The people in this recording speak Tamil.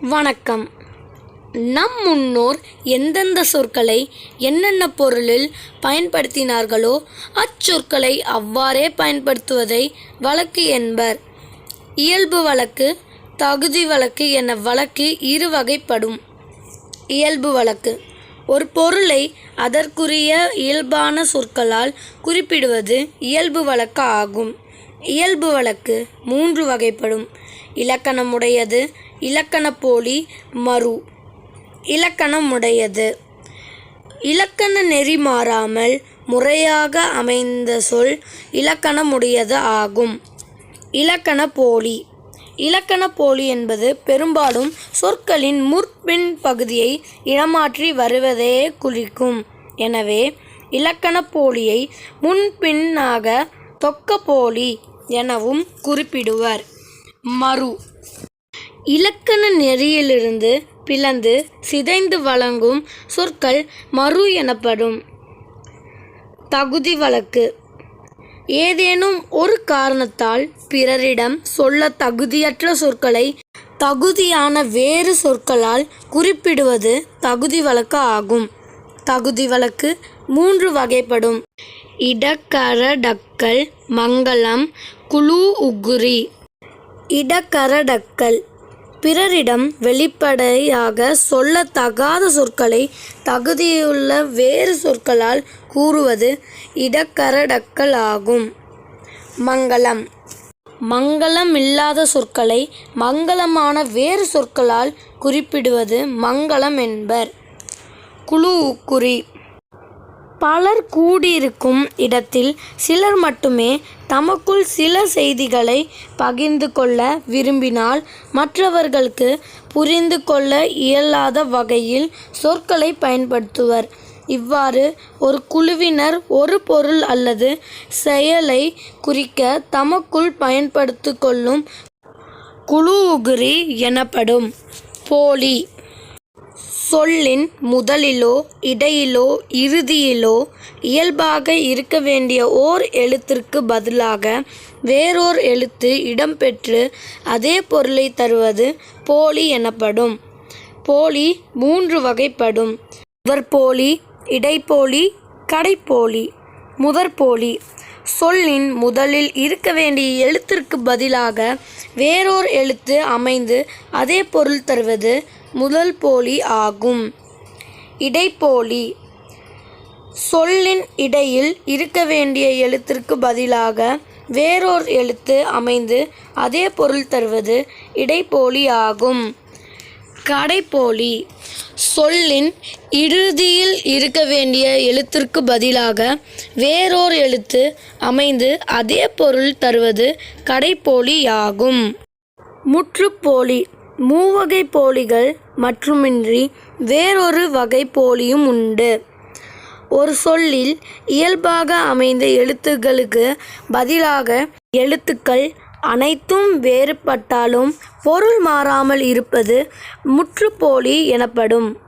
வணக்கம். நம் முன்னோர் எந்தெந்த சொற்களை என்னென்ன பொருளில் பயன்படுத்தினார்களோ அச்சொற்களை அவ்வாறே பயன்படுத்துவதை வழக்கு என்பர். இயல்பு வழக்கு தகுதி வழக்கு என வழக்கு இரு வகைப்படும் இயல்பு வழக்கு ஒரு பொருளை அதற்குரிய இயல்பான சொற்களால் குறிப்பிடுவது இயல்பு வழக்கு ஆகும். இயல்பு வழக்கு மூன்று வகைப்படும். இலக்கணமுடையது இலக்கணப்போலி மறு. இலக்கணமுடையது. இலக்கண நெறி மாறாமல் முறையாக அமைந்த சொல் இலக்கணமுடையது ஆகும். இலக்கண போலி இலக்கண போலி என்பது பெரும்பாலும் சொற்களின் முற்பின் பகுதியை இடமாற்றி வருவதே குறிக்கும். எனவே இலக்கண போலியை முன்பின்னாக தொக்க போலி எனவும் குறிப்பிடுவர். மறு. இலக்கண நெறியிலிருந்து பிளந்து சிதைந்து வழங்கும் சொற்கள் மறு எனப்படும். தகுதி வழக்கு. ஏதேனும் ஒரு காரணத்தால் பிறரிடம் சொல்ல தகுதியற்ற சொற்களை தகுதியான வேறு சொற்களால் குறிப்பிடுவது தகுதி வழக்கு ஆகும். தகுதி வழக்கு மூன்று வகைப்படும். இடக்கரடக்கல் மங்களம் குழு உகுரி இடக்கரடக்கல் பிறரிடம் வெளிப்படையாக சொல்லத்தகாத சொற்களை தகுதியுள்ள வேறு சொற்களால் கூறுவது இடக்கரடக்கல் ஆகும் மங்களம் இல்லாத சொற்களை மங்களமான வேறு சொற்களால் குறிப்பிடுவது மங்களம் என்பர். குழு குறி பலர் கூடியிருக்கும் இடத்தில் சிலர் மட்டுமே தமக்குள் சில செய்திகளை பகிர்ந்து கொள்ள விரும்பினால் மற்றவர்களுக்கு புரிந்து கொள்ள இயலாத வகையில் சொற்களை பயன்படுத்துவர். இவ்வாறு ஒரு குழுவினர் ஒரு பொருள் அல்லது செயலை குறிக்க தமக்குள் பயன்படுத்தி கொள்ளும் குழு உகுரி எனப்படும். போலி சொல்லின் முதலிலோ இடையிலோ இறுதியிலோ இயல்பாக இருக்க வேண்டிய ஓர் எழுத்திற்கு பதிலாக வேறோர் எழுத்து இடம்பெற்று அதே பொருளை தருவது போலி எனப்படும். போலி மூன்று வகைப்படும். முதற்போலி இடைப்போலி கடைப்போலி முதற்போலி. சொல்லின் முதலில் இருக்க வேண்டிய எழுத்திற்கு பதிலாக வேறோர் எழுத்து அமைந்து அதே பொருள் தருவது முதல் போலி ஆகும். இடைப்போலி. சொல்லின் இடையில் இருக்க வேண்டிய எழுத்திற்கு பதிலாக வேறோர் எழுத்து அமைந்து அதே பொருள் தருவது இடைப்போலி ஆகும். கடைப்போலி. சொல்லின் இறுதியில் இருக்க வேண்டிய எழுத்திற்கு பதிலாக வேறோர் எழுத்து அமைந்து அதே பொருள் தருவது கடைப்போலி ஆகும். முற்றுப்போலி. மூவகை போலிகள் மட்டுமின்றி வேறொரு வகை போலியும் உண்டு. ஒரு சொல்லில் இயல்பாக அமைந்த எழுத்துக்களுக்கு பதிலாக எழுத்துக்கள் அனைத்தும் வேறுபட்டாலும் பொருள் மாறாமல் இருப்பது முற்றுப்போலி எனப்படும்.